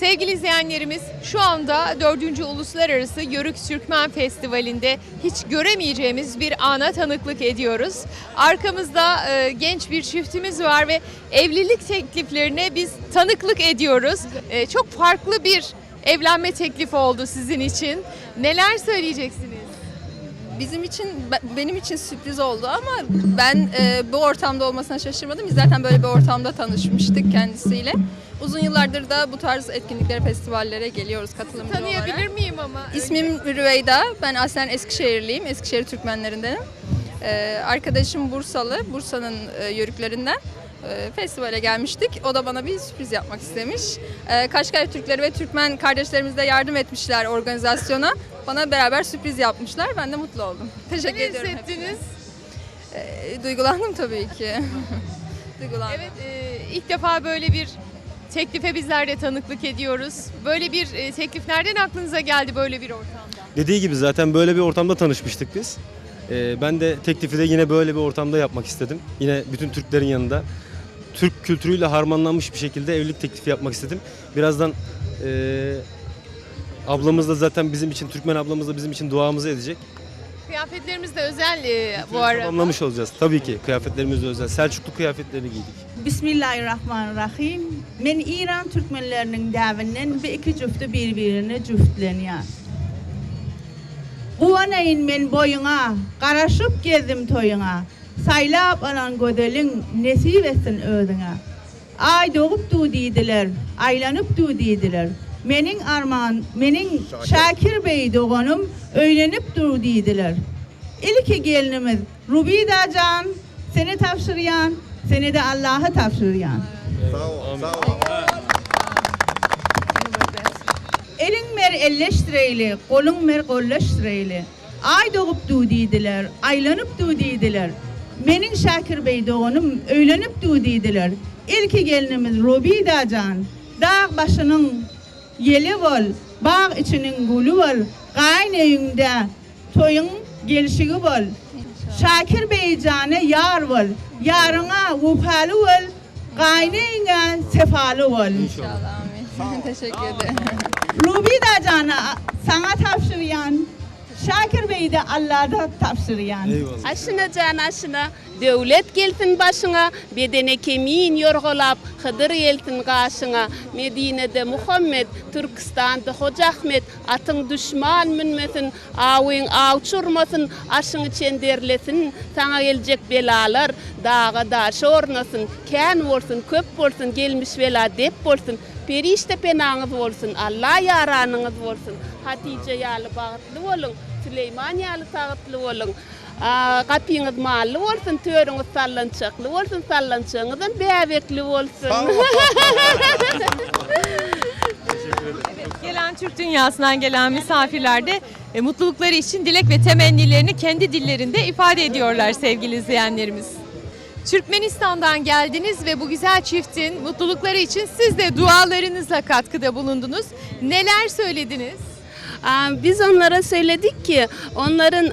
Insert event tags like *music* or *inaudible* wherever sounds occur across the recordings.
Sevgili izleyenlerimiz şu anda 4. Uluslararası Yörük Türkmen Festivali'nde hiç göremeyeceğimiz bir ana tanıklık ediyoruz. Arkamızda e, genç bir çiftimiz var ve evlilik tekliflerine biz tanıklık ediyoruz. E, çok farklı bir evlenme teklifi oldu sizin için. Neler söyleyeceksiniz? Bizim için, be- benim için sürpriz oldu ama ben e, bu ortamda olmasına şaşırmadım. Biz zaten böyle bir ortamda tanışmıştık kendisiyle. Uzun yıllardır da bu tarz etkinliklere, festivallere geliyoruz katılımcı Tanıyabilir olarak. miyim ama? İsmim Rüveyda. Ben aslen Eskişehirliyim. Eskişehir Türkmenlerindenim. Ee, arkadaşım Bursalı. Bursa'nın e, yörüklerinden. Ee, festivale gelmiştik. O da bana bir sürpriz yapmak istemiş. Ee, Kaşgar Türkleri ve Türkmen kardeşlerimiz de yardım etmişler organizasyona. Bana beraber sürpriz yapmışlar. Ben de mutlu oldum. Teşekkür Ne ediyorum. hissettiniz? hepsine. Ee, duygulandım tabii ki. *laughs* duygulandım. Evet, e, ilk defa böyle bir teklife bizler de tanıklık ediyoruz. Böyle bir e, teklif nereden aklınıza geldi böyle bir ortamda? Dediği gibi zaten böyle bir ortamda tanışmıştık biz. Ee, ben de teklifi de yine böyle bir ortamda yapmak istedim. Yine bütün Türklerin yanında. Türk kültürüyle harmanlanmış bir şekilde evlilik teklifi yapmak istedim. Birazdan eee ablamız da zaten bizim için, Türkmen ablamız da bizim için duamızı edecek. Kıyafetlerimiz de özel e, bu arada. Tamamlamış olacağız. Tabii ki kıyafetlerimiz de özel. Selçuklu kıyafetlerini giydik. Bismillahirrahmanirrahim. Men İran Türkmenlerinin davinden bir iki cüftü birbirine cüftleniyor. Kuvanayın men boyuna, karaşıp gezdim toyuna. Saylap alan gödelin nesip etsin ödüne. Ay doğup du dediler, aylanıp du dediler. Menin armağan, menin Şakir Bey doğanım öğlenip dur dediler. İlki gelinimiz Rubida Can seni tavşıryan, seni de Allah'a tavşıryan. Elin mer elleştireyli, kolun mer kolleştireyli. Ay doğup du dediler, aylanıp du dediler. Menin Şakir Bey doğanım öğlenip du dediler. İlki gelinimiz Rubida Can, dağ başının yeli ol, bağ içinin gülü ol, gayn evinde toyun gelişigi ol. Şakir Bey canı yar ol, yarına vufalı ol, gayneyine sefalı ol. İnşallah. *laughs* Teşekkür ederim. Rubi da canı sana tavşırıyan, Şakir Bey de Allah'da tavşırıyan. Eyvallah. Aşına can aşına. Devlet gelsin başına. Bedene kemin yorgolap Hıdır eltin karşına. Medine'de Muhammed Türkistan'da Hoca Ahmet. Atın düşman münmesin avın av çurmasın aşını çenderlesin sana gelecek belalar. Dağa daş ornasın kän olsun köp olsun gelmiş bela dep olsun. Perişte penağınız olsun Allah yaranınız olsun. Hatice yalı bağıtlı olun Süleyman yalı tağıtlı olun kapıyınız mallı olsun, törünüz sallançaklı olsun, sallançağınızın bebekli olsun. *laughs* Gelen Türk dünyasından gelen misafirler de e, mutlulukları için dilek ve temennilerini kendi dillerinde ifade ediyorlar sevgili izleyenlerimiz. Türkmenistan'dan geldiniz ve bu güzel çiftin mutlulukları için siz de dualarınızla katkıda bulundunuz. Neler söylediniz? Biz onlara söyledik ki onların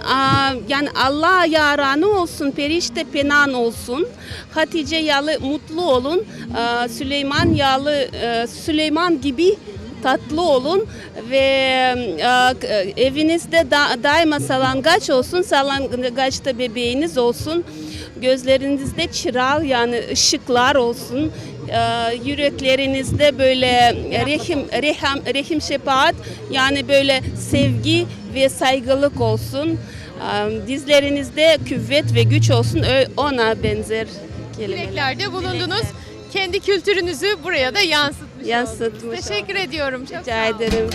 yani Allah yaranı olsun, perişte penan olsun. Hatice yalı mutlu olun. Süleyman yalı Süleyman gibi tatlı olun ve e, evinizde da, daima salangaç olsun. Salangaçta bebeğiniz olsun. Gözlerinizde çıral yani ışıklar olsun. E, yüreklerinizde böyle rehim rehim rehim şefaat yani böyle sevgi ve saygılık olsun. E, Dizlerinizde küvvet ve güç olsun. Ona benzer kelimeler. Dileklerde bulundunuz. Kendi kültürünüzü buraya da yansıtmış Yansıtmış. Teşekkür ediyorum. Çok Rica ederim.